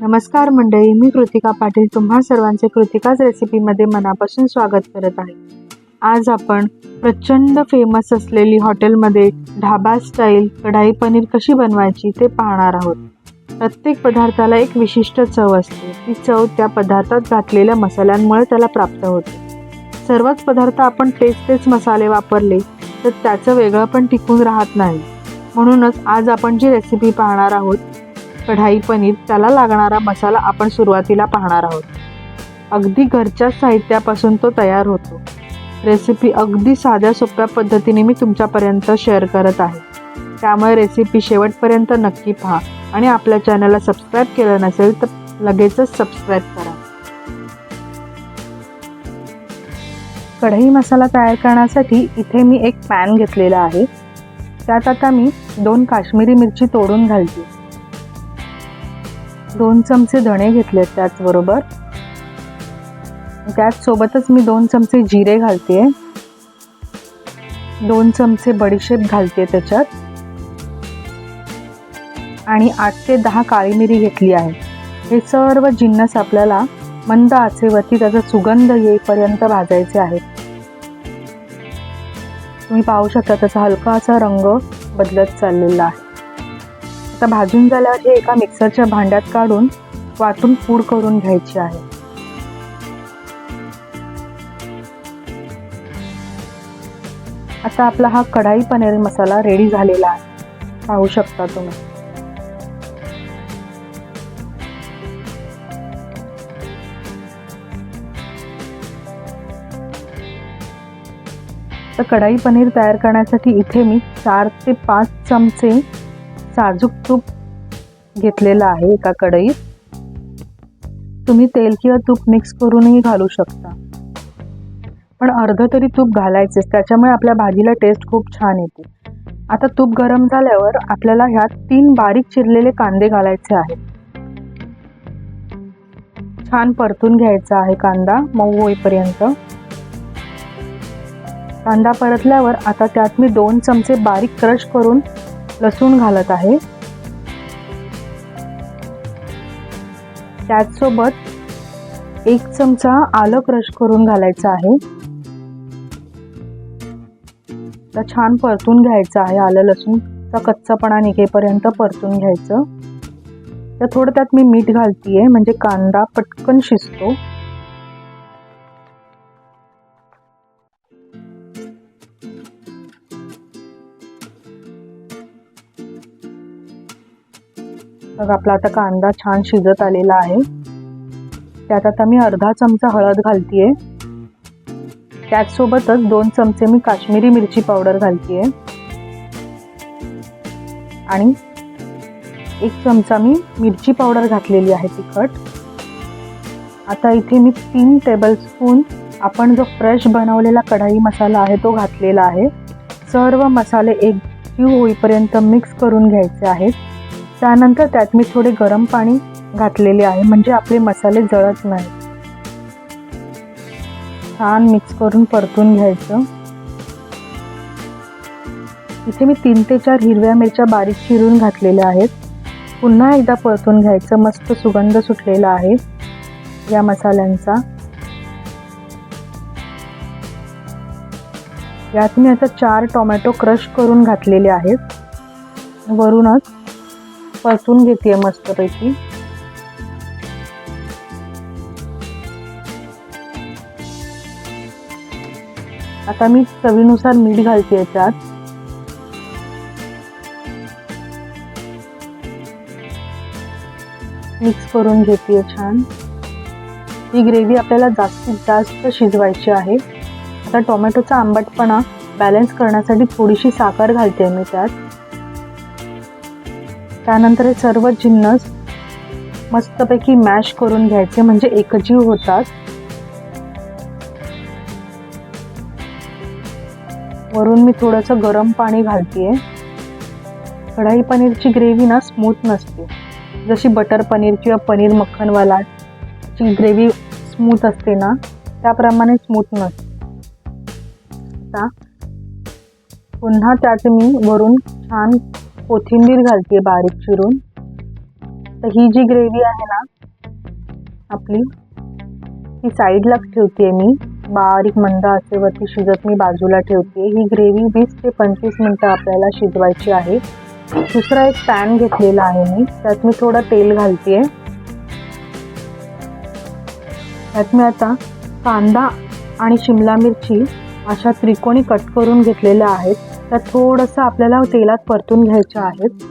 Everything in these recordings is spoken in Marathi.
नमस्कार मंडळी मी कृतिका पाटील. तुम्हा सर्वांचे कृतिकाच रेसिपीमध्ये मनापासून स्वागत करत आहे. आज आपण प्रचंड फेमस असलेली हॉटेलमध्ये ढाबा स्टाईल कढाई पनीर कशी बनवायची ते पाहणार आहोत. प्रत्येक पदार्थाला एक विशिष्ट चव असते. ती चव त्या पदार्थात घातलेल्या मसाल्यांमुळे त्याला प्राप्त होते. सर्वच पदार्थ आपण तेच तेच मसाले वापरले तर त्याचं वेगळं पण टिकून राहत नाही. म्हणूनच आज आपण जी रेसिपी पाहणार आहोत कढाई पनीर त्याला लागणारा मसाला आपण सुरुवातीला पाहणार आहोत. अगदी घरच्या साहित्यापासून तो तयार होतो. रेसिपी अगदी साध्या सोप्या पद्धतीने मी तुमच्यापर्यंत शेअर करत आहे. त्यामुळे रेसिपी शेवटपर्यंत नक्की पहा आणि आपल्या चॅनलला सबस्क्राईब केलं नसेल तर लगेचच सबस्क्राईब करा. कढई मसाला तयार करण्यासाठी इथे मी एक पॅन घेतलेला आहे. त्यात आता मी दोन काश्मीरी मिरची तोडून घालते. दोन चमचे धणे घेतले त्याचबरोबर. त्याचसोबतच मी दोन चमचे जिरे घालते दोन चमचे बडीशेप घालते त्याच्यात. आणि आठ ते दहा काळी मिरी घेतली आहे. हे सर्व जिन्नस आपल्याला मंद आचेवरती त्याचा सुगंध येईपर्यंत भाजायचे आहेत. तुम्ही पाहू शकता त्याचा हलका असा रंग बदलत चाललेला आहे. आता भाजून झाल्यावर हे एका मिक्सरच्या भांड्यात काढून वाटून पूड करून घ्यायची आहे. आता आपला हा कढाई पनीर मसाला रेडी झालेला आहे. पाहू शकता तुम्ही. तर कढाई पनीर तयार करण्यासाठी इथे मी चार ते पाच चमचे साजूक तूप घेतलेलं आहे एका कढईत. तुम्ही तेल किंवा तूप मिक्स करूनही घालू शकता. पण अर्ध तरी तूप घालायचेच त्याच्यामुळे आपल्या भाजीला टेस्ट खूप छान येते. आता तूप गरम झाल्यावर आपल्याला ह्यात तीन बारीक चिरलेले कांदे घालायचे आहेत. छान परतून घ्यायचा आहे कांदा मऊ होईपर्यंत. कांदा परतल्यावर आता त्यात मी दोन चमचे बारीक क्रश करून लसूण घालत आहे. त्याचसोबत एक चमचा आलं क्रश करून घालायचं आहे. तर छान परतून घ्यायचं आहे आलं लसूणचा कच्चापणा निघेपर्यंत परतून घ्यायचं. तर थोडं त्यात मी मीठ घालतीये म्हणजे कांदा पटकन शिजतो. मग आपला आता कांदा छान शिजत आलेला आहे. त्यात आता मी अर्धा चमचा हळद घालतीये. त्याचसोबतच दोन चमचे मी काश्मीरी मिरची पावडर घालतीये. आणि एक चमचा मी मिरची पावडर घातलेली आहे तिखट. आता इथे मी तीन टेबलस्पून आपण जो फ्रेश बनवलेला कढाई मसाला आहे तो घातलेला आहे. सर्व मसाले एक जीव होईपर्यंत मिक्स करून घ्यायचे आहेत. त्यानंतर त्यात मी थोडे गरम पाणी घातलेले आहे म्हणजे आपले मसाले जळत नाही छान मिक्स करून परतून घ्यायचं. इथे मी तीन ते चार हिरव्या मिरच्या बारीक चिरून घातलेल्या आहेत. पुन्हा एकदा परतून घ्यायचं. मस्त सुगंध सुटलेला आहे या मसाल्यांचा. यात मी आता चार टोमॅटो क्रश करून घातलेले आहेत. वरूनच परतून घेते मस्तपैकी. आता मी चवीनुसार मीठ घालते याच्यात. मिक्स करून घेते छान. ही ग्रेव्ही आपल्याला जास्तीत जास्त शिजवायची आहे. आता टोमॅटोचा आंबटपणा बॅलन्स करण्यासाठी थोडीशी साखर घालते मी त्यात. त्यानंतर हे सर्व जिन्नस मस्तपैकी मॅश करून घ्यायचे म्हणजे एकजीव होतात. वरून मी थोडंसं गरम पाणी घालतीये. कढाई पनीरची ग्रेव्ही ना स्मूथ नसते. जशी बटर पनीर किंवा पनीर मक्खनवाला ची ग्रेव्ही स्मूथ असते ना त्याप्रमाणे स्मूथ नसते. पुन्हा त्यात मी वरून छान कोथिंबीर घालते बारीक चिरून. तर ही जी ग्रेव्ही आहे ना आपली ती साईडला ठेवते मी. बारीक मंद आचेवरती शिजत मी बाजूला ठेवते ही ग्रेव्ही वीस ते पंचवीस मिनटं आपल्याला शिजवायची आहे. दुसरा एक पॅन घेतलेला आहे मी. त्यात मी थोडं तेल घालते त्यात मी आता कांदा आणि शिमला मिरची अशा त्रिकोणी कट करून घेतलेल्या आहेत. त्या थोडंसं आपल्याला तेलात परतून घ्यायच्या आहेत.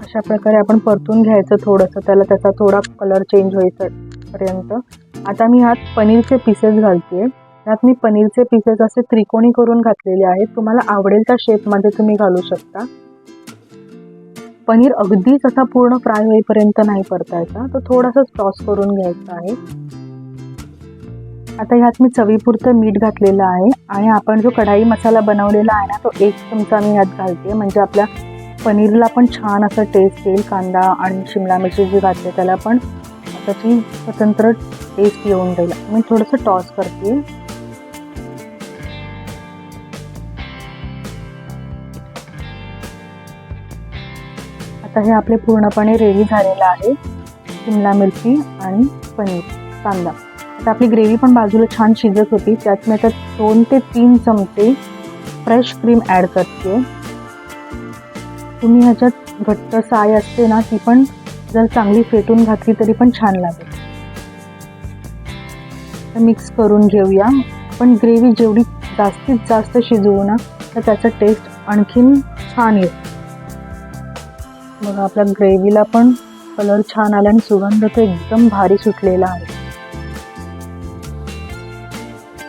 अशा प्रकारे आपण परतून घ्यायचं थोडंसं त्याला त्याचा थोडा कलर चेंज होईपर्यंत. आता मी ह्यात पनीरचे पीसेस घालते त्यात मी पनीरचे पीसेस असे त्रिकोणी करून घातलेले आहेत. तुम्हाला आवडेल त्या शेपमध्ये तुम्ही घालू शकता. पनीर अगदीच असा पूर्ण फ्राय होईपर्यंत नाही परतायचा. तर थोडासा टॉस करून घ्यायचा आहे. आता ह्यात मी चवीपुरतं मीठ घातलेलं आहे आणि आपण जो कढाई मसाला बनवलेला आहे ना तो एक चमचा मी ह्यात घालते. म्हणजे आपल्या पनीरला पण छान असं टेस्ट येईल कांदा आणि शिमला मिरची जी घातली त्याला पण त्याची स्वतंत्र टेस्ट येऊन जाईल. मी थोडंसं टॉस करते. आता हे आपले पूर्णपणे रेडी झालेलं आहे. शिमला मिरची आणि पनीर कांदा. आता आपली ग्रेव्ही पण बाजूला छान शिजत होती. त्यात मी आता दोन ते तीन चमचे फ्रेश क्रीम ॲड करते. तुम्ही ह्याच्यात घट्ट साय असते ना ती पण जर चांगली फेटून घातली तरी पण छान लागेल. मिक्स करून घेऊया. पण ग्रेव्ही जेवढी जास्तीत जास्त शिजवू ना तर त्याचा टेस्ट आणखीन छान येईल. मग आपल्या ग्रेव्हीला पण कलर छान आला आणि सुगंध तर एकदम भारी सुटलेला आहे.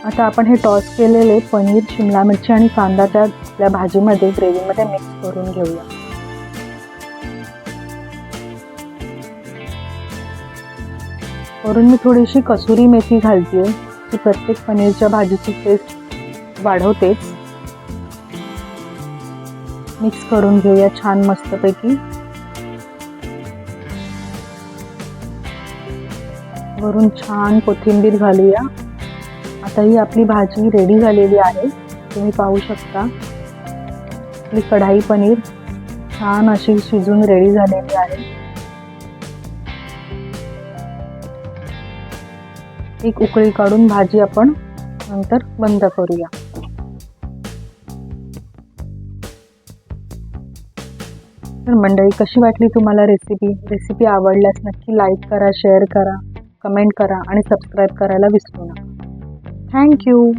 आता आपण हे टॉस केलेले पनीर शिमला मिरची आणि कांदा त्या आपल्या भाजीमध्ये ग्रेव्हीमध्ये मिक्स करून घेऊया. वरून मी थोडीशी कसुरी मेथी घालते ती प्रत्येक पनीरच्या भाजीची टेस्ट वाढवतेच मिक्स करून घेऊया छान मस्तपैकी. वरून छान कोथिंबीर घालूया. आता ही आपली भाजी रेडी झालेली आहे. तुम्ही पाहू शकता. आपली कढाई पनीर छान अशी शिजून रेडी झालेली आहे. एक उकळी काढून भाजी आपण नंतर बंद करूया. तर मंडळी कशी वाटली तुम्हाला रेसिपी रेसिपी आवडल्यास नक्की लाईक करा शेअर करा कमेंट करा आणि सबस्क्राईब करायला विसरू नका. Thank you.